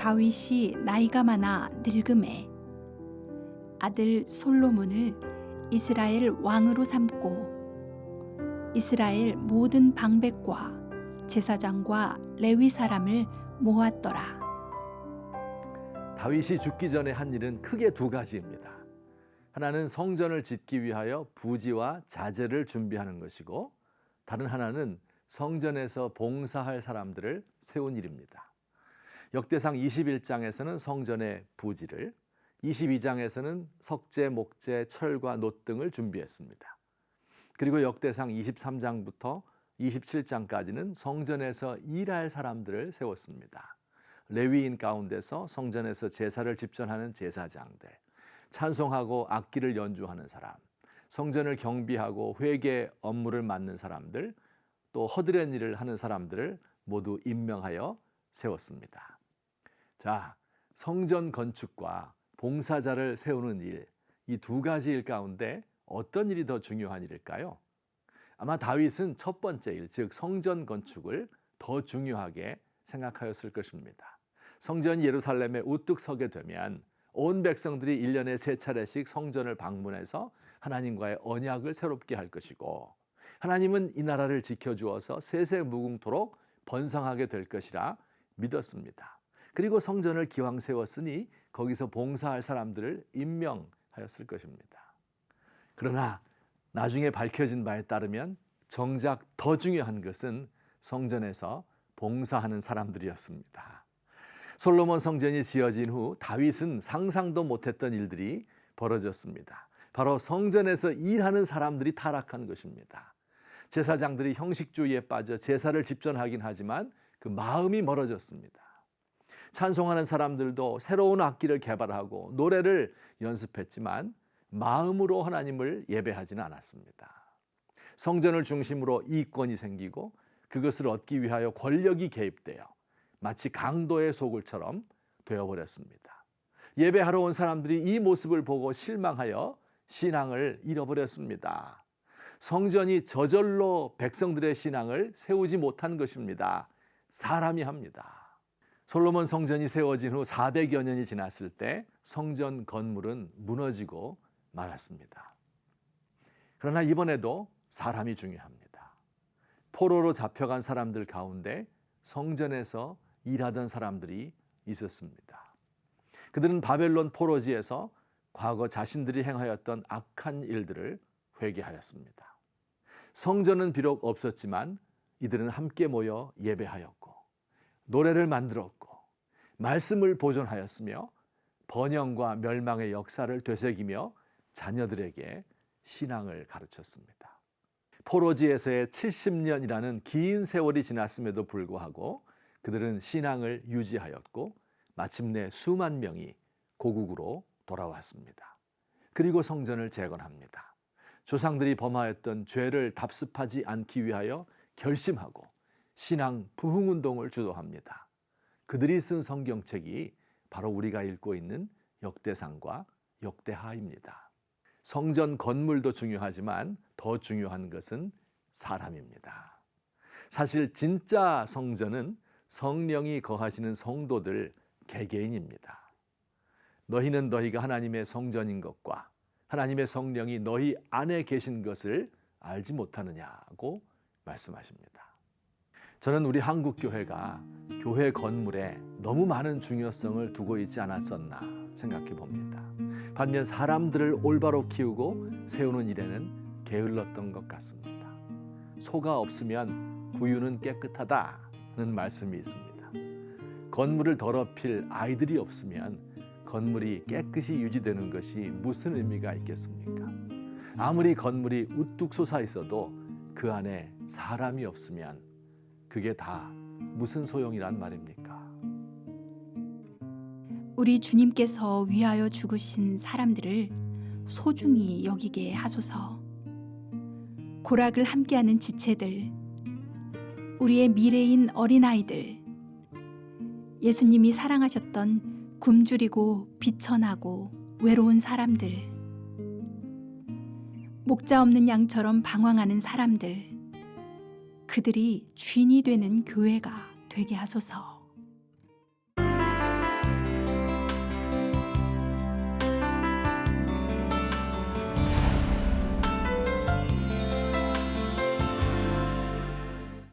다윗이 나이가 많아 늙음에 아들 솔로몬을 이스라엘 왕으로 삼고 이스라엘 모든 방백과 제사장과 레위 사람을 모았더라. 다윗이 죽기 전에 한 일은 크게 두 가지입니다. 하나는 성전을 짓기 위하여 부지와 자재를 준비하는 것이고 다른 하나는 성전에서 봉사할 사람들을 세운 일입니다. 역대상 21장에서는 성전의 부지를 22장에서는 석재, 목재, 철과 놋 등을 준비했습니다. 그리고 역대상 23장부터 27장까지는 성전에서 일할 사람들을 세웠습니다. 레위인 가운데서 성전에서 제사를 집전하는 제사장들, 찬송하고 악기를 연주하는 사람, 성전을 경비하고 회계 업무를 맡는 사람들, 또 허드렛 일을 하는 사람들을 모두 임명하여 세웠습니다. 자, 성전 건축과 봉사자를 세우는 일, 이 두 가지 일 가운데 어떤 일이 더 중요한 일일까요? 아마 다윗은 첫 번째 일, 즉 성전 건축을 더 중요하게 생각하였을 것입니다. 성전 예루살렘에 우뚝 서게 되면 온 백성들이 1년에 세 차례씩 성전을 방문해서 하나님과의 언약을 새롭게 할 것이고 하나님은 이 나라를 지켜주어서 세세 무궁토록 번성하게 될 것이라 믿었습니다. 그리고 성전을 기왕 세웠으니 거기서 봉사할 사람들을 임명하였을 것입니다. 그러나 나중에 밝혀진 바에 따르면 정작 더 중요한 것은 성전에서 봉사하는 사람들이었습니다. 솔로몬 성전이 지어진 후 다윗은 상상도 못했던 일들이 벌어졌습니다. 바로 성전에서 일하는 사람들이 타락한 것입니다. 제사장들이 형식주의에 빠져 제사를 집전하긴 하지만 그 마음이 멀어졌습니다. 찬송하는 사람들도 새로운 악기를 개발하고 노래를 연습했지만 마음으로 하나님을 예배하지는 않았습니다. 성전을 중심으로 이권이 생기고 그것을 얻기 위하여 권력이 개입되어 마치 강도의 소굴처럼 되어버렸습니다. 예배하러 온 사람들이 이 모습을 보고 실망하여 신앙을 잃어버렸습니다. 성전이 저절로 백성들의 신앙을 세우지 못한 것입니다. 사람이 합니다. 솔로몬 성전이 세워진 후 400여 년이 지났을 때 성전 건물은 무너지고 말았습니다. 그러나 이번에도 사람이 중요합니다. 포로로 잡혀간 사람들 가운데 성전에서 일하던 사람들이 있었습니다. 그들은 바벨론 포로지에서 과거 자신들이 행하였던 악한 일들을 회개하였습니다. 성전은 비록 없었지만 이들은 함께 모여 예배하였고 노래를 만들었고 말씀을 보존하였으며 번영과 멸망의 역사를 되새기며 자녀들에게 신앙을 가르쳤습니다. 포로지에서의 70년이라는 긴 세월이 지났음에도 불구하고 그들은 신앙을 유지하였고 마침내 수만 명이 고국으로 돌아왔습니다. 그리고 성전을 재건합니다. 조상들이 범하였던 죄를 답습하지 않기 위하여 결심하고 신앙 부흥 운동을 주도합니다. 그들이 쓴 성경책이 바로 우리가 읽고 있는 역대상과 역대하입니다. 성전 건물도 중요하지만 더 중요한 것은 사람입니다. 사실 진짜 성전은 성령이 거하시는 성도들 개개인입니다. 너희는 너희가 하나님의 성전인 것과 하나님의 성령이 너희 안에 계신 것을 알지 못하느냐고 말씀하십니다. 저는 우리 한국 교회가 교회 건물에 너무 많은 중요성을 두고 있지 않았었나 생각해 봅니다. 반면 사람들을 올바로 키우고 세우는 일에는 게을렀던 것 같습니다. 소가 없으면 구유는 깨끗하다는 말씀이 있습니다. 건물을 더럽힐 아이들이 없으면 건물이 깨끗이 유지되는 것이 무슨 의미가 있겠습니까? 아무리 건물이 우뚝 솟아 있어도 그 안에 사람이 없으면 그게 다 무슨 소용이란 말입니까? 우리 주님께서 위하여 죽으신 사람들을 소중히 여기게 하소서. 고락을 함께하는 지체들, 우리의 미래인 어린아이들, 예수님이 사랑하셨던 굶주리고 비천하고 외로운 사람들, 목자 없는 양처럼 방황하는 사람들, 그들이 쥔이 되는 교회가 되게 하소서.